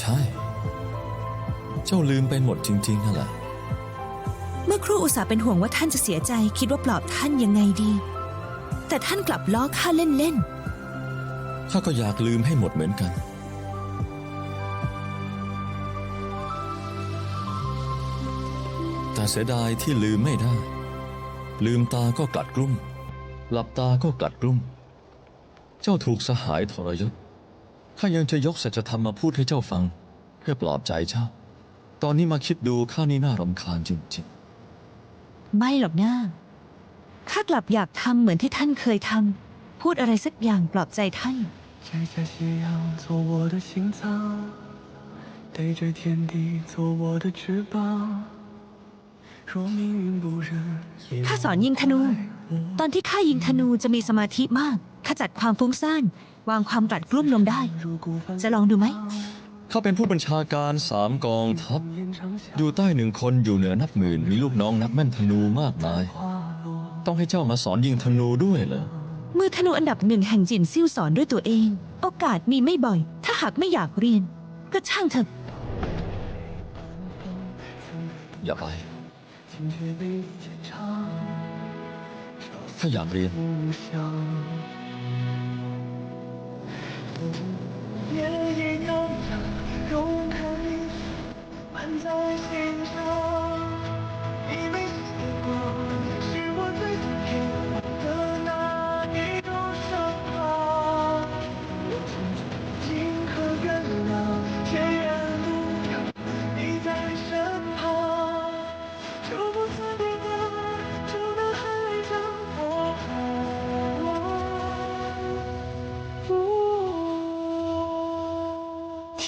ใช่ เจ้าลืมไปหมดจริง ๆ นั่นแหละ เมื่อครูอุตส่าห์เป็นห่วงว่าท่านจะเสียใจคิดว่าปลอบท่านยังไงดี แต่ท่านกลับล้อข้าเล่นข้าก็อยากลืมให้หมดเหมือนกัน แต่เสียดายที่ลืมไม่ได้ ลืมตาก็กลัดกลุ้ม หลับตาก็กลัดกลุ้ม เจ้าถูกสหายทรยศ ข้ายังจะยกสัจธรรมมาพูดให้เจ้าฟัง เพื่อปลอบใจเจ้า ตอนนี้มาคิดดูข้านี่น่ารำคาญจริง ๆ ไม่หรอกนะข้ากลับอยากทำเหมือนที่ท่านเคยทำพูดอะไรสักอย่างปลอบใจท่าน 摘下夕阳做我的心脏，带着天地做我的翅膀。若命运不忍，也 ข้าสอนยิงธนู ตอนที่ข้ายิงธนูจะมีสมาธิมาก ขจัดความฟุ้งซ่าน วางความกลัดกลุ่มลงได้ จะลองดูไหม เขาเป็นผู้บัญชาการสามกองทัพ อยู่ใต้หนึ่งคนอยู่เหนือนับหมื่น มีลูกน้องนับแม่นธนูมากมาย ต้องให้เจ้ามาสอนยิงธนูด้วยเหรอ มื่อธนูอันดับหนึ่งแห่งจินซิ่วสอนด้วยตัวเอง โอกาสมีไม่บ่อย ถ้าหากไม่อยากเรียน ก็ช่างเถอะ อย่าไป 不想不灭亦能像在心上。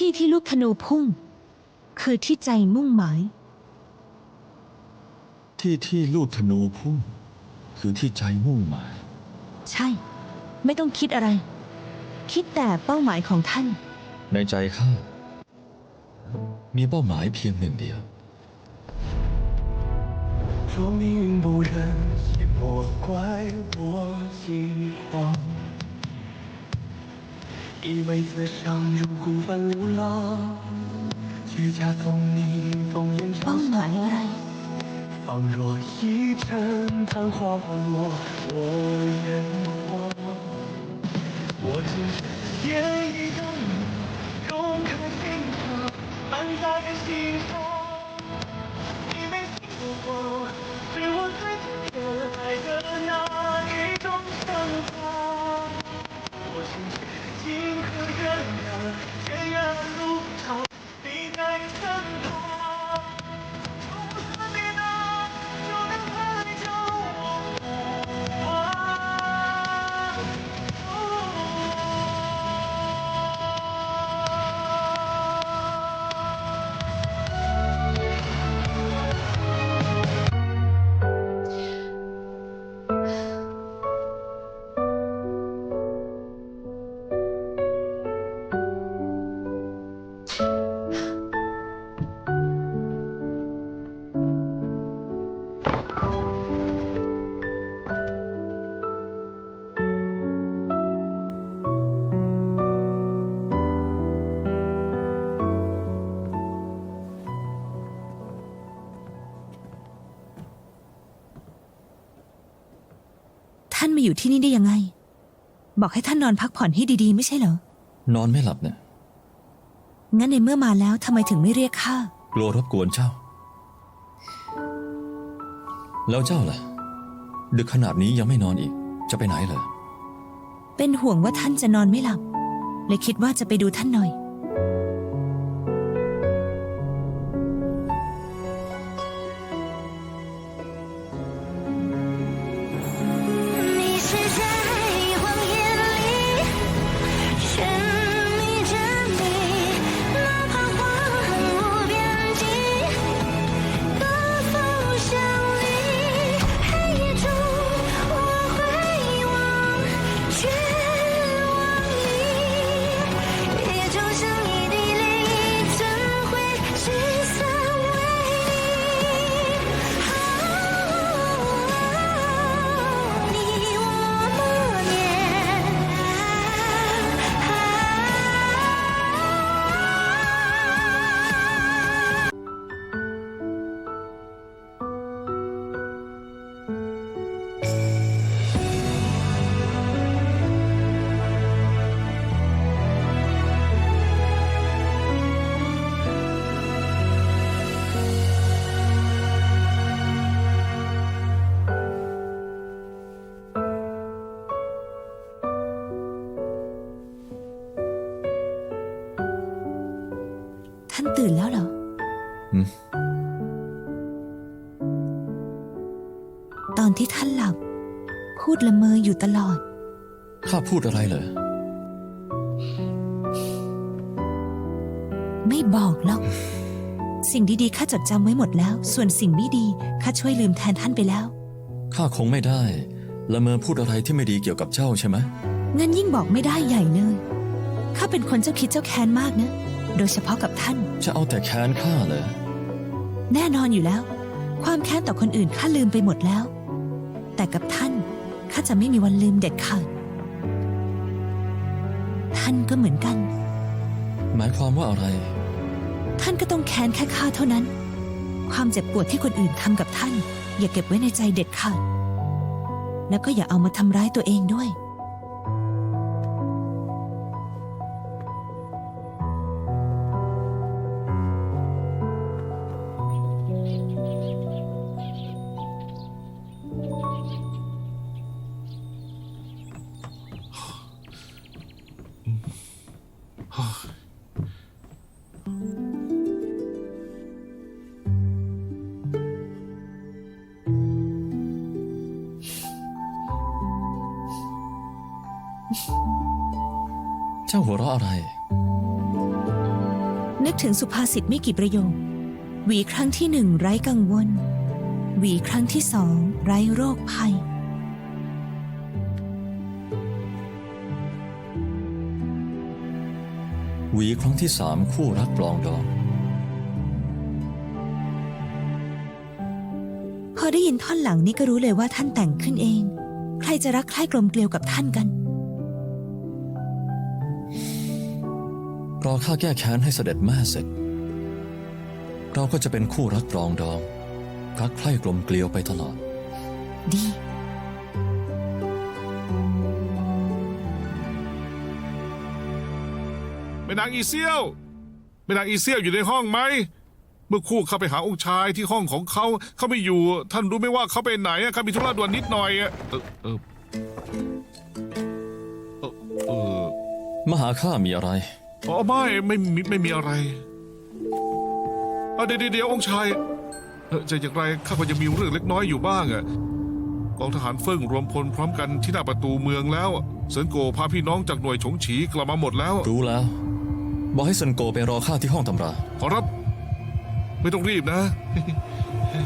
ที่ที่ลูกธนูพุ่ง คือที่ใจมุ่งหมาย ที่ที่ลูกธนูพุ่ง คือที่ใจมุ่งหมาย ใช่ ไม่ต้องคิดอะไร คิดแต่เป้าหมายของท่าน ในใจข้า มีเป้าหมายเพียงหนึ่งเดียว 若命运不忍，也莫怪我惊慌。 一辈子像如孤帆流浪，却家送你风烟。若一昙花落我眼眶，我今生，在心上，你没过。 มาอยู่ที่นี่ได้ยังไง บอกให้ท่านนอนพักผ่อนให้ดีๆ ไม่ใช่เหรอ นอนไม่หลับเนี่ยงั้นในเมื่อมาแล้วทำไมถึงไม่เรียกข้ากลัวรบกวนเจ้า แล้วเจ้าล่ะ ดึกขนาดนี้ยังไม่นอนอีก จะไปไหนเหรอ เป็นห่วงว่าท่านจะนอนไม่หลับเลยคิดว่าจะไปดูท่านหน่อยานตื่นแล้วเหรอหืมตอนที่ท่านหลับ พูดละเมออยู่ตลอด ข้าพูดอะไรเหรอ ไม่บอกหรอก สิ่งดีๆข้าจดจำไว้หมดแล้ว ส่วนสิ่งไม่ดีข้าช่วยลืมแทนท่านไปแล้ว ข้าคงไม่ได้ ละเมอพูดอะไรที่ไม่ดีเกี่ยวกับเจ้าใช่ไหมงั้นยิ่งบอกไม่ได้ใหญ่เลย ข้าเป็นคนเจ้าคิดเจ้าแค้นมากนะ โดยเฉพาะกับท่าน จะเอาแต่แค้นข้าเหรอ แน่นอนอยู่แล้ว ความแค้นต่อคนอื่นข้าลืมไปหมดแล้ว แต่กับท่านข้าจะไม่มีวันลืมเด็ดขาดท่านก็เหมือนกัน หมายความว่าอะไร ท่านก็ต้องแค้นแค่ข้าเท่านั้น ความเจ็บปวดที่คนอื่นทำกับท่าน อย่าเก็บไว้ในใจเด็ดขาดแล้วก็อย่าเอามาทำร้ายตัวเองด้วย เจ้าหัวเราะอะไร นึกถึงสุภาษิตไม่กี่ประโยค หวีครั้งที่หนึ่งไร้กังวล หวีครั้งที่สองไร้โรคภัย หวีครั้งที่สามคู่รักปลองดอง พอได้ยินท่อนหลังนี้ก็รู้เลยว่าท่านแต่งขึ้นเอง ใครจะรักใคร่กลมเกลียวกับท่านกัน รอข้าแก้แค้นให้เสด็จแม่เสร็จ เราก็จะเป็นคู่รักปรองดอง รักใคร่กลมเกลียวไปตลอด ดี แม่นางอีเซียวแม่นางอีเซียวอยู่ในห้องไหม เมื่อครู่เข้าไปหาองค์ชายที่ห้องของเขา เขาไม่อยู่ ท่านรู้ไหมว่าเขาไปไหนอะเขามีธุระด่วนนิดหน่อยอะเออเออเออเออมหาข้ามีอะไร อ๋อไม่ไม่มีไม่มีอะไรเอาเดี๋ยวเดี๋ยวเดี๋ยวองค์ชายเออจะอย่างไรข้าก็ยังมีเรื่องเล็กน้อยอยู่บ้างอะกองทหารเฟิ่งรวมพลพร้อมกันที่หน้าประตูเมืองแล้วเซินโกพาพี่น้องจากหน่วยฉงฉีกลับมาหมดแล้ว รู้แล้ว บอกให้ซันโกไปรอข้าที่ห้องตำราขอรับ ไม่ต้องรีบนะ